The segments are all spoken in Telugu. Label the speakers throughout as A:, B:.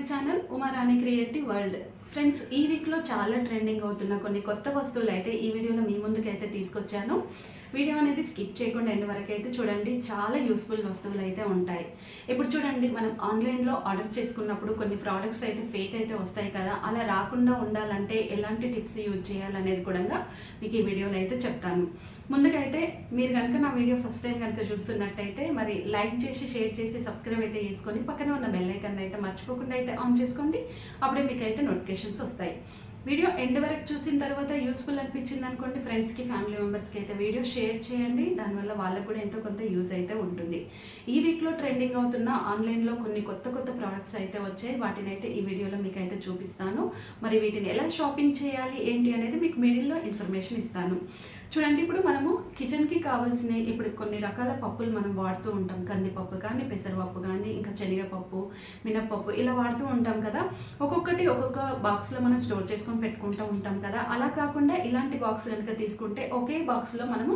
A: My channel Umarani creative world friends ఈ వీక్లో చాలా ట్రెండింగ్ అవుతున్న కొన్ని కొత్త వస్తువులు అయితే ఈ వీడియోలో మీ ముందుకైతే తీసుకొచ్చాను. వీడియో అనేది స్కిప్ చేయకుండా ఎండ్ వరకు అయితే చూడండి. చాలా యూస్ఫుల్ వస్తువులు అయితే ఉంటాయి. ఇప్పుడు చూడండి మనం ఆన్లైన్లో ఆర్డర్ చేసుకున్నప్పుడు కొన్ని ప్రోడక్ట్స్ అయితే ఫేక్ అయితే వస్తాయి కదా. అలా రాకుండా ఉండాలంటే ఎలాంటి టిప్స్ యూజ్ చేయాలనేది కూడా మీకు ఈ వీడియోలో అయితే చెప్తాను. ముందుకైతే మీరు కనుక నా వీడియో ఫస్ట్ టైం కనుక చూస్తున్నట్టయితే మరి లైక్ చేసి షేర్ చేసి సబ్స్క్రైబ్ అయితే చేసుకొని పక్కన ఉన్న బెల్ ఐకన్ అయితే మర్చిపోకుండా అయితే ఆన్ చేసుకోండి. అప్పుడే మీకు అయితే నోటిఫికేషన్స్ వస్తాయి. వీడియో ఎండ్ వరకు చూసిన తర్వాత యూస్ఫుల్ అనిపించింది అనుకోండి ఫ్రెండ్స్కి ఫ్యామిలీ మెంబర్స్కి అయితే వీడియో షేర్ చేయండి. దానివల్ల వాళ్ళకు కూడా ఎంతో కొంత యూజ్ అయితే ఉంటుంది. ఈ వీక్లో ట్రెండింగ్ అవుతున్న ఆన్లైన్లో కొన్ని కొత్త కొత్త ప్రోడక్ట్స్ అయితే వచ్చాయి. వాటిని అయితే ఈ వీడియోలో మీకు అయితే చూపిస్తాను. మరి వీటిని ఎలా షాపింగ్ చేయాలి ఏంటి అనేది మీకు మిడిల్లో ఇన్ఫర్మేషన్ ఇస్తాను. చూడండి ఇప్పుడు మనము కిచెన్కి కావాల్సిన ఇప్పుడు కొన్ని రకాల పప్పులు మనం వాడుతూ ఉంటాం. కందిపప్పు కానీ పెసరపప్పు కానీ ఇంకా శనగపప్పు మినప్పప్పు ఇలా వాడుతూ ఉంటాం కదా. ఒక్కొక్కటి ఒక్కొక్క బాక్స్లో మనం స్టోర్ చేసుకొని పెట్టుకుంటూ ఉంటాం కదా. అలా కాకుండా ఇలాంటి బాక్స్ కనుక తీసుకుంటే ఒకే బాక్స్లో మనము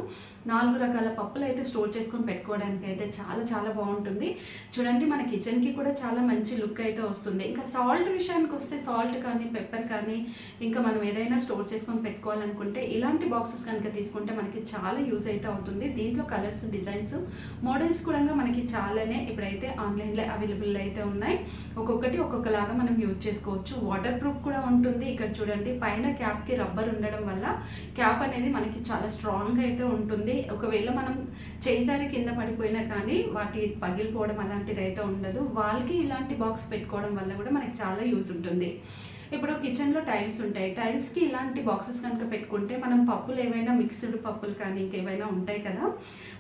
A: నాలుగు రకాల పప్పులు అయితే స్టోర్ చేసుకొని పెట్టుకోవడానికి అయితే చాలా చాలా బాగుంటుంది. చూడండి మన కిచెన్కి కూడా చాలా మంచి లుక్ అయితే వస్తుంది. ఇంకా సాల్ట్ విషయానికి వస్తే సాల్ట్ కానీ పెప్పర్ కానీ ఇంకా మనం ఏదైనా స్టోర్ చేసుకొని పెట్టుకోవాలనుకుంటే ఇలాంటి బాక్సెస్ కనుక తీసుకుంటే మనకి చాలా యూజ్ అయితే అవుతుంది. దీంట్లో కలర్స్ డిజైన్స్ మోడల్స్ కూడా మనకి చాలానే ఇప్పుడైతే ఆన్లైన్లో అవైలబుల్ అయితే ఉన్నాయి. ఒక్కొక్కటి ఒక్కొక్కలాగా మనం యూజ్ చేసుకోవచ్చు. వాటర్ ప్రూఫ్ కూడా ఉంటుంది. ఇక్కడ చూడండి పైన క్యాప్కి రబ్బర్ ఉండడం వల్ల క్యాప్ అనేది మనకి చాలా స్ట్రాంగ్ అయితే ఉంటుంది. ఒకవేళ మనం చేజారి కింద పడిపోయినా కానీ వాటి పగిలిపోవడం అలాంటిది అయితే ఉండదు. వాళ్ళకి ఇలాంటి బాక్స్ పెట్టుకోవడం వల్ల కూడా మనకి చాలా యూజ్ ఉంటుంది. ఇప్పుడు కిచెన్లో టైల్స్ ఉంటాయి. టైల్స్కి ఇలాంటి బాక్సెస్ కనుక పెట్టుకుంటే మనం పప్పులు ఏవైనా మిక్స్డ్ పప్పులు కానీ ఇంకేమైనా ఉంటాయి కదా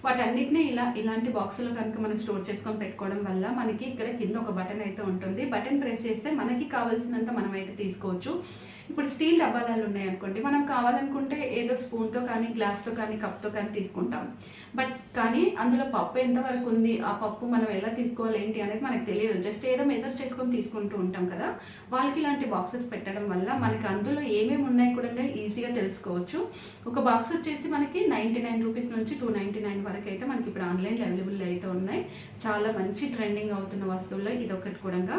A: వాటన్నిటిని ఇలా ఇలాంటి బాక్సులు కనుక మనం స్టోర్ చేసుకొని పెట్టుకోవడం వల్ల మనకి ఇక్కడ కింద ఒక బటన్ అయితే ఉంటుంది. బటన్ ప్రెస్ చేస్తే మనకి కావాల్సినంత మనం అయితే తీసుకోవచ్చు. ఇప్పుడు స్టీల్ డబ్బాలు ఉన్నాయి అనుకోండి మనం కావాలనుకుంటే ఏదో స్పూన్తో కానీ గ్లాస్తో కానీ కప్తో కానీ తీసుకుంటాం. బట్ కానీ అందులో పప్పు ఎంతవరకు ఉంది ఆ పప్పు మనం ఎలా తీసుకోవాలి ఏంటి అనేది మనకు తెలియదు. జస్ట్ ఏదో మెజర్ చేసుకొని తీసుకుంటూ ఉంటాం కదా వాళ్ళకి ఇలాంటి బాక్సెస్ పెట్టడం వల్ల మనకి అందులో ఏమేమి ఉన్నాయి కూడా ఈజీగా తెలుసుకోవచ్చు. ఒక బాక్స్ వచ్చేసి మనకి నైంటీ నైన్ రూపీస్ నుంచి టూ నైంటీ నైన్ వరకు అయితే మనకి ఇప్పుడు ఆన్లైన్లో అవైలబుల్ అయితే ఉన్నాయి. చాలా మంచి ట్రెండింగ్ అవుతున్న వస్తువుల్లో ఇది ఒకటి కూడా.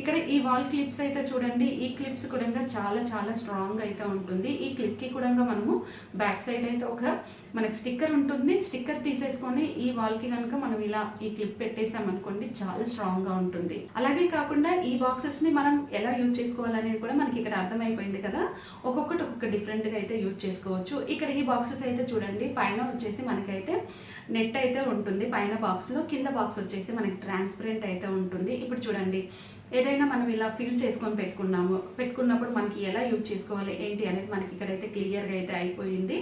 A: ఇక్కడ ఈ వాల్ క్లిప్స్ అయితే చూడండి. ఈ క్లిప్స్ కూడా చాలా చాలా స్ట్రాంగ్ అయితే ఉంటుంది. ఈ క్లిప్కి కూడా మనము బ్యాక్ సైడ్ అయితే ఒక మనకి స్టిక్కర్ ఉంటుంది. స్టిక్కర్ తీసేసుకొని ఈ వాల్కి కనుక మనం ఇలా ఈ క్లిప్ పెట్టేసామనుకోండి చాలా స్ట్రాంగ్గా ఉంటుంది. అలాగే కాకుండా ఈ బాక్సెస్ని మనం ఎలా యూజ్ చేసుకోవాలనేది కూడా మనకి ఇక్కడ అర్థమైపోయింది కదా. ఒక్కొక్కటి ఒక్కొక్క డిఫరెంట్గా అయితే యూజ్ చేసుకోవచ్చు. ఇక్కడ ఈ బాక్స్ బాక్సెస్ అయితే చూడండి. పైన వచ్చేసి మనకైతే నెట్ అయితే ఉంటుంది. పైన బాక్స్లో కింద బాక్స్ వచ్చేసి మనకి ట్రాన్స్పరెంట్ అయితే ఉంటుంది. ఇప్పుడు చూడండి. ఏదైనా మనం ఇలా ఫిల్ చేసుకొని పెట్టుకున్నాము పెట్టుకున్నప్పుడు మనకి ఎలా యూజ్ చేసుకోవాలి ఏంటి అనేది మనకి ఇక్కడైతే క్లియర్గా అయితే అయిపోయింది.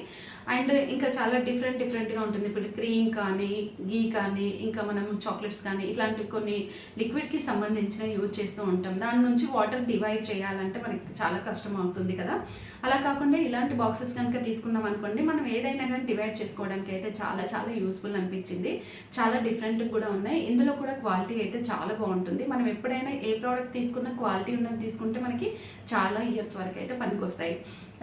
A: అండ్ ఇంకా చాలా డిఫరెంట్ డిఫరెంట్గా ఉంటుంది. ఇప్పుడు క్రీమ్ కానీ గీ కానీ ఇంకా మనం చాక్లెట్స్ కానీ ఇట్లాంటి కొన్ని లిక్విడ్కి సంబంధించిన యూజ్ చేస్తూ ఉంటాం. దాని నుంచి వాటర్ డివైడ్ చేయాలంటే మనకి చాలా కష్టం అవుతుంది కదా. అలా కాకుండా ఇలాంటి బాక్సెస్ కనుక తీసుకున్నాం అనుకోండి మనం ఏదైనా కానీ డివైడ్ చేసుకోవడానికి అయితే చాలా చాలా యూస్ఫుల్ అనిపించింది. చాలా డిఫరెంట్ కూడా ఉన్నాయి. ఇందులో కూడా క్వాలిటీ అయితే చాలా బాగుంటుంది. మనం ఎప్పుడైనా ఏ ప్రోడక్ట్ తీసుకున్న క్వాలిటీ ఉన్నది తీసుకుంటే మనకి చాలా ఇయర్స్ వరకు అయితే పనికొస్తాయి.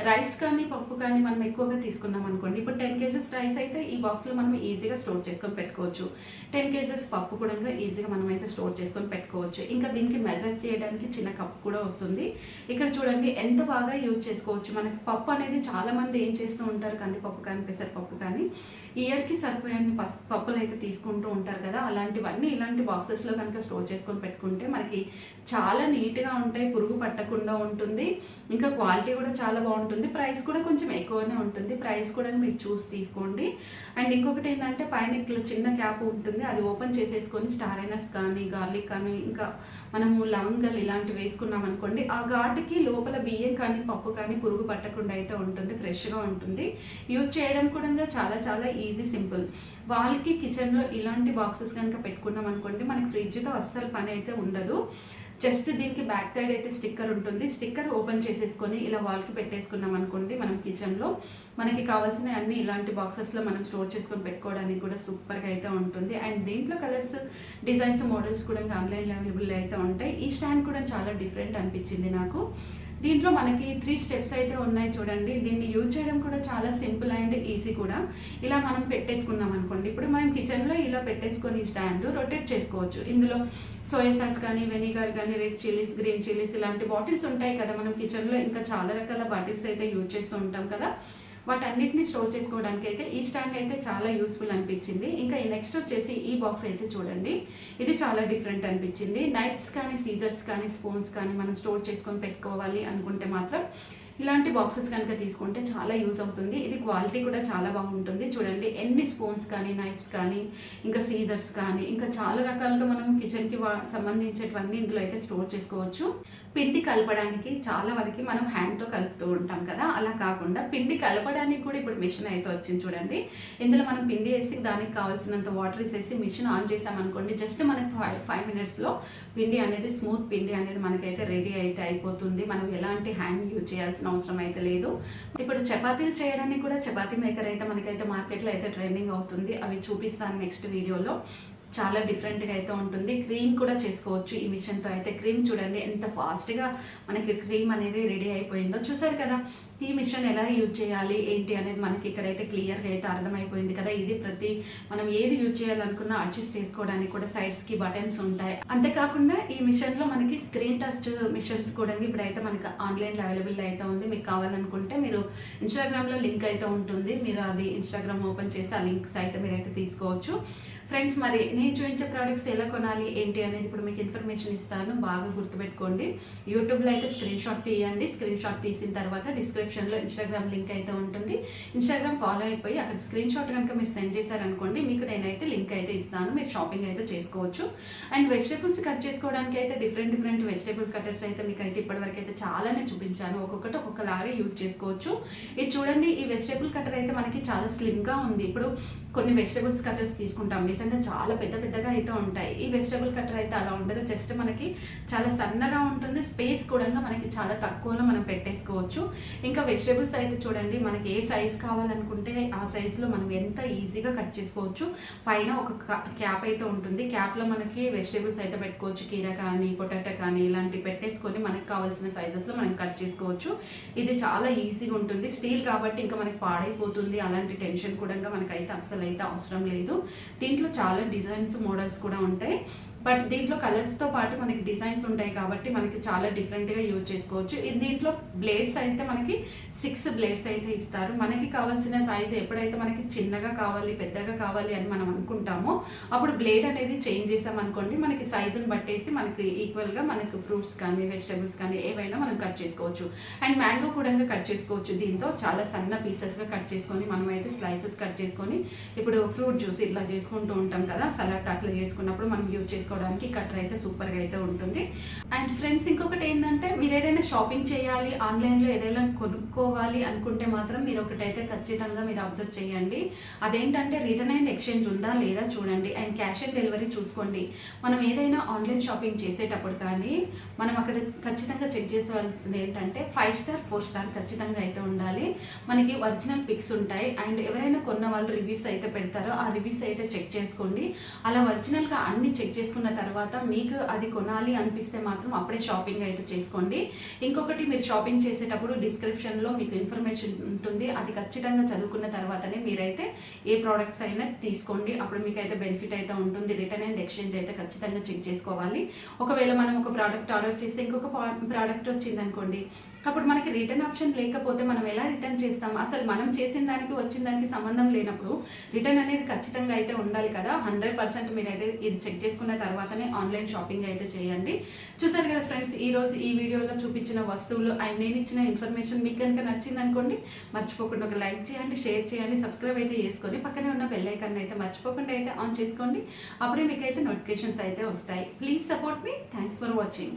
A: రైస్ కానీ పప్పు కానీ మనం ఎక్కువగా తీసుకున్నాం అనుకోండి. ఇప్పుడు టెన్ కేజెస్ రైస్ అయితే ఈ బాక్స్లో మనం ఈజీగా స్టోర్ చేసుకొని పెట్టుకోవచ్చు. టెన్ కేజెస్ పప్పు కూడా ఈజీగా మనం అయితే స్టోర్ చేసుకొని పెట్టుకోవచ్చు. ఇంకా దీనికి మెజర్ చేయడానికి చిన్న కప్ కూడా వస్తుంది. ఇక్కడ చూడండి ఎంత బాగా యూజ్ చేసుకోవచ్చు. మనకి పప్పు అనేది చాలామంది ఏం చేస్తూ ఉంటారు? కందిపప్పు కానీ పెసరపప్పు కానీ. ఇయర్కి సరిపోయే పప్పులు అయితే తీసుకుంటూ ఉంటారు కదా. అలాంటివన్నీ ఇలాంటి బాక్సెస్లో కనుక స్టోర్ చేసుకొని పెట్టుకుంటే మనకి చాలా నీట్గా ఉంటాయి పురుగు పట్టకుండా ఉంటుంది. ఇంకా క్వాలిటీ కూడా చాలా బాగుంటుంది. ప్రైస్ కూడా కొంచెం ఎక్కువనే ఉంటుంది. ప్రైస్ కూడా మీరు చూసి తీసుకోండి. అండ్ ఇంకొకటి ఏంటంటే పైన ఇట్లా చిన్న క్యాప్ ఉంటుంది. అది ఓపెన్ చేసేసుకొని స్టార్ అయినర్స్ కానీ గార్లిక్ కానీ ఇంకా మనము లవంగలు ఇలాంటివి వేసుకున్నాం అనుకోండి ఆ ఘాటుకి లోపల బియ్యం కానీ పప్పు కానీ పురుగు పట్టకుండా అయితే ఉంటుంది. ఫ్రెష్గా ఉంటుంది. యూజ్ చేయడం కూడా చాలా చాలా ఈజీ సింపుల్. వాళ్ళకి కిచెన్లో ఇలాంటి బాక్సెస్ కనుక పెట్టుకున్నాం అనుకోండి మనకి ఫ్రిడ్జ్తో అస్సలు పని అయితే ఉండదు. జస్ట్ దీనికి బ్యాక్ సైడ్ అయితే స్టిక్కర్ ఉంటుంది. స్టిక్కర్ ఓపెన్ చేసేసుకొని ఇలా వాల్కి పెట్టేసుకున్నాం అనుకోండి మనం కిచెన్లో మనకి కావాల్సిన అన్ని ఇలాంటి బాక్సెస్లో మనం స్టోర్ చేసుకొని పెట్టుకోవడానికి కూడా సూపర్గా అయితే ఉంటుంది. అండ్ దీంట్లో కలర్స్ డిజైన్స్ మోడల్స్ కూడా ఆన్లైన్లో అవైలబుల్ అయితే ఉంటాయి. ఈ స్టాండ్ కూడా చాలా డిఫరెంట్ అనిపించింది నాకు. దీంట్లో మనకి త్రీ స్టెప్స్ అయితే ఉన్నాయి చూడండి. దీన్ని యూజ్ చేయడం కూడా చాలా సింపుల్ అండ్ ఈజీ కూడా. ఇలా మనం పెట్టేసుకున్నాం అనుకోండి. ఇప్పుడు మనం కిచెన్లో ఇలా పెట్టేసుకొని స్టాండ్ రొటేట్ చేసుకోవచ్చు. ఇందులో సోయా సాస్ కానీ వెనిగర్ కానీ రెడ్ చిల్లీస్ గ్రీన్ చిల్లీస్ ఇలాంటి బాటిల్స్ ఉంటాయి కదా. మనం కిచెన్లో ఇంకా చాలా రకాల బాటిల్స్ అయితే యూజ్ చేస్తూ ఉంటాం కదా. వాటన్నిటిని స్టోర్ చేసుకోవడానికి అయితే ఈ స్టాండ్ అయితే చాలా యూస్ఫుల్ అనిపించింది. ఇంకా ఈ నెక్స్ట్ వచ్చేసి ఈ బాక్స్ అయితే చూడండి. ఇది చాలా డిఫరెంట్ అనిపించింది. నైఫ్స్ కానీ సీజర్స్ కానీ స్పూన్స్ కానీ మనం స్టోర్ చేసుకొని పెట్టుకోవాలి అనుకుంటే మాత్రం ఇలాంటి బాక్సెస్ కనుక తీసుకుంటే చాలా యూజ్ అవుతుంది. ఇది క్వాలిటీ కూడా చాలా బాగుంటుంది. చూడండి ఎన్ని స్పూన్స్ కానీ నైఫ్స్ కానీ ఇంకా సీజర్స్ కానీ ఇంకా చాలా రకాలుగా మనం కిచెన్కి సంబంధించేటివన్నీ ఇందులో అయితే స్టోర్ చేసుకోవచ్చు. పిండి కలపడానికి చాలా వరకు మనం హ్యాండ్తో కలుపుతూ ఉంటాం కదా. అలా కాకుండా పిండి కలపడానికి కూడా ఇప్పుడు మిషన్ అయితే వచ్చింది చూడండి. ఇందులో మనం పిండి వేసి దానికి కావాల్సినంత వాటర్ వేసేసి మిషన్ ఆన్ చేసామనుకోండి జస్ట్ మనకి ఫైవ్ ఫైవ్ మినిట్స్లో పిండి అనేది స్మూత్ పిండి అనేది మనకైతే రెడీ అయితే అయిపోతుంది. మనం ఎలాంటి హ్యాండ్ యూజ్ చేయాల్సిన అవసరం అయితే లేదు. ఇప్పుడు చపాతీలు చేయడానికి కూడా చపాతీ మేకర్ అయితే మనకైతే మార్కెట్లో అయితే ట్రెండింగ్ అవుతుంది. అవి చూపిస్తాను నెక్స్ట్ వీడియోలో చాలా డిఫరెంట్గా అయితే ఉంటుంది. క్రీమ్ కూడా చేసుకోవచ్చు ఈ మిషన్తో అయితే. క్రీమ్ చూడండి ఎంత ఫాస్ట్గా మనకి క్రీమ్ అనేది రెడీ అయిపోయిందో. చూసారు కదా ఈ మిషన్ ఎలా యూజ్ చేయాలి ఏంటి అనేది మనకి ఇక్కడైతే క్లియర్గా అయితే అర్థమైపోయింది కదా. ఇది ప్రతి మనం ఏది యూజ్ చేయాలనుకున్నా అడ్జస్ట్ చేసుకోవడానికి కూడా సైడ్స్కి బటన్స్ ఉంటాయి. అంతేకాకుండా ఈ మిషన్లో మనకి స్క్రీన్ టచ్ మిషన్స్ కూడా ఇప్పుడైతే మనకి ఆన్లైన్లో అవైలబుల్ అయితే ఉంది. మీకు కావాలనుకుంటే మీరు ఇన్స్టాగ్రామ్లో లింక్ అయితే ఉంటుంది. మీరు అది ఇన్స్టాగ్రామ్ ఓపెన్ చేసి ఆ లింక్స్ అయితే మీరైతే తీసుకోవచ్చు. ఫ్రెండ్స్ మరి నేను చూపించే ప్రోడక్ట్స్ ఎలా కొనాలి ఏంటి అనేది ఇప్పుడు మీకు ఇన్ఫర్మేషన్ ఇస్తాను. బాగా గుర్తుపెట్టుకోండి. యూట్యూబ్లో అయితే స్క్రీన్ షాట్ తీయండి. స్క్రీన్ షాట్ తీసిన తర్వాత డిస్క్రిప్షన్లో ఇన్స్టాగ్రామ్ లింక్ అయితే ఉంటుంది. ఇన్స్టాగ్రామ్ ఫాలో అయిపోయి అక్కడ స్క్రీన్ షాట్ కనుక మీరు సెండ్ చేశారనుకోండి మీకు నేనైతే లింక్ అయితే ఇస్తాను. మీరు షాపింగ్ అయితే చేసుకోవచ్చు. అండ్ వెజిటేబుల్స్ కట్ చేసుకోవడానికి అయితే డిఫరెంట్ డిఫరెంట్ వెజిటేబుల్ కటర్స్ అయితే మీకు అయితే ఇప్పటివరకు అయితే చాలానే చూపించాను. ఒక్కొక్కటి ఒక్కొక్కలాగా యూజ్ చేసుకోవచ్చు. ఇది చూడండి ఈ వెజిటేబుల్ కటర్ అయితే మనకి చాలా స్లిమ్గా ఉంది. ఇప్పుడు కొన్ని వెజిటేబుల్స్ కట్టర్స్ తీసుకుంటాం. నిజంగా చాలా పెద్ద పెద్ద పెద్దగా అయితే ఉంటాయి. ఈ వెజిటేబుల్ కట్టర్ అయితే అలా ఉండదు. జస్ట్ మనకి చాలా సన్నగా ఉంటుంది. స్పేస్ కూడా మనకి చాలా తక్కువలో మనం పెట్టేసుకోవచ్చు. ఇంకా వెజిటేబుల్స్ అయితే చూడండి మనకి ఏ సైజ్ కావాలనుకుంటే ఆ సైజులో మనం ఎంత ఈజీగా కట్ చేసుకోవచ్చు. పైన ఒక క్యాప్ అయితే ఉంటుంది. క్యాప్లో మనకి వెజిటేబుల్స్ అయితే పెట్టుకోవచ్చు. కీర కానీ పొటాటో కానీ ఇలాంటివి పెట్టేసుకొని మనకి కావాల్సిన సైజెస్లో మనం కట్ చేసుకోవచ్చు. ఇది చాలా ఈజీగా ఉంటుంది. స్టీల్ కాబట్టి ఇంకా మనకి పాడైపోతుంది. అలాంటి టెన్షన్ కూడా మనకైతే అస్సలు అయితే అవసరం లేదు. దీంట్లో చాలా డిజైన్ డిజైన్స్ మోడల్స్ కూడా ఉంటాయి. బట్ దీంట్లో కలర్స్తో పాటు మనకి డిజైన్స్ ఉంటాయి కాబట్టి మనకి చాలా డిఫరెంట్గా యూజ్ చేసుకోవచ్చు. ఇది దీంట్లో బ్లేడ్స్ అయితే మనకి సిక్స్ బ్లేడ్స్ అయితే ఇస్తారు. మనకి కావాల్సిన సైజ్ ఎప్పుడైతే మనకి చిన్నగా కావాలి పెద్దగా కావాలి అని మనం అనుకుంటామో అప్పుడు బ్లేడ్ అనేది చేంజ్ చేసామనుకోండి మనకి సైజుని బట్టేసి మనకి ఈక్వల్గా మనకి ఫ్రూట్స్ కానీ వెజిటబుల్స్ కానీ ఏవైనా మనం కట్ చేసుకోవచ్చు. అండ్ మ్యాంగో కూడా కట్ చేసుకోవచ్చు. దీంతో చాలా సన్న పీసెస్గా కట్ చేసుకొని మనమైతే స్లైసెస్ కట్ చేసుకొని ఇప్పుడు ఫ్రూట్ జ్యూస్ ఇట్లా చేసుకుంటూ ఉంటాం కదా సలాడ్ అట్లా చేసుకున్నప్పుడు మనం యూజ్ చేసుకోవచ్చు చేసుకోవడానికి కట్టర్ అయితే సూపర్గా అయితే ఉంటుంది. అండ్ ఫ్రెండ్స్ ఇంకొకటి ఏంటంటే మీరు ఏదైనా షాపింగ్ చేయాలి ఆన్లైన్లో ఏదైనా కొనుక్కోవాలి అనుకుంటే మాత్రం మీరు ఒకటైతే ఖచ్చితంగా మీరు అబ్జర్వ్ చేయండి. అదేంటంటే రిటర్న్ అండ్ ఎక్స్చేంజ్ ఉందా లేదా చూడండి. అండ్ క్యాష్ ఆన్ డెలివరీ చూసుకోండి. మనం ఏదైనా ఆన్లైన్ షాపింగ్ చేసేటప్పుడు కానీ మనం అక్కడ ఖచ్చితంగా చెక్ చేసేవాల్సింది ఏంటంటే ఫైవ్ స్టార్ ఫోర్ స్టార్ ఖచ్చితంగా అయితే ఉండాలి. మనకి ఒరిజినల్ పిక్స్ ఉంటాయి. అండ్ ఎవరైనా కొన్న వాళ్ళు రివ్యూస్ అయితే పెడతారో ఆ రివ్యూస్ అయితే చెక్ చేసుకోండి. అలా ఒరిజినల్గా అన్ని చెక్ చేసుకున్న చేసుకున్న తర్వాత మీకు అది కొనాలి అనిపిస్తే మాత్రం అప్పుడే షాపింగ్ అయితే చేసుకోండి. ఇంకొకటి మీరు షాపింగ్ చేసేటప్పుడు డిస్క్రిప్షన్లో మీకు ఇన్ఫర్మేషన్ ఉంటుంది. అది ఖచ్చితంగా చదువుకున్న తర్వాతనే మీరైతే ఏ ప్రోడక్ట్స్ అయినా తీసుకోండి. అప్పుడు మీకు అయితే బెనిఫిట్ అయితే ఉంటుంది. రిటర్న్ అండ్ ఎక్స్చేంజ్ అయితే ఖచ్చితంగా చెక్ చేసుకోవాలి. ఒకవేళ మనం ఒక ప్రోడక్ట్ ఆర్డర్ చేస్తే ఇంకొక ప్రోడక్ట్ వచ్చిందనుకోండి అప్పుడు మనకి రిటర్న్ ఆప్షన్ లేకపోతే మనం ఎలా రిటర్న్ చేస్తాం? అసలు మనం చేసిన దానికి వచ్చిన దానికి సంబంధం లేనప్పుడు రిటర్న్ అనేది ఖచ్చితంగా అయితే ఉండాలి కదా. హండ్రెడ్ పర్సెంట్ మీరు అయితే ఇది చెక్ చేసుకున్న తర్వాతనే ఆన్లైన్ షాపింగ్ అయితే చేయండి. చూసారు కదా ఫ్రెండ్స్ ఈ రోజు ఈ వీడియోలో చూపించిన వస్తువులు అండ్ నేను ఇచ్చిన ఇన్ఫర్మేషన్ మీకు కనుక నచ్చింది అనుకోండి మర్చిపోకుండా ఒక లైక్ చేయండి షేర్ చేయండి సబ్స్క్రైబ్ అయితే చేసుకొని పక్కనే ఉన్న బెల్ ఐకాన్ అయితే మర్చిపోకుండా అయితే ఆన్ చేసుకోండి. అప్పుడే మీకు అయితే నోటిఫికేషన్స్ అయితే వస్తాయి. ప్లీజ్ సపోర్ట్ మీ థ్యాంక్స్ ఫర్ వాచింగ్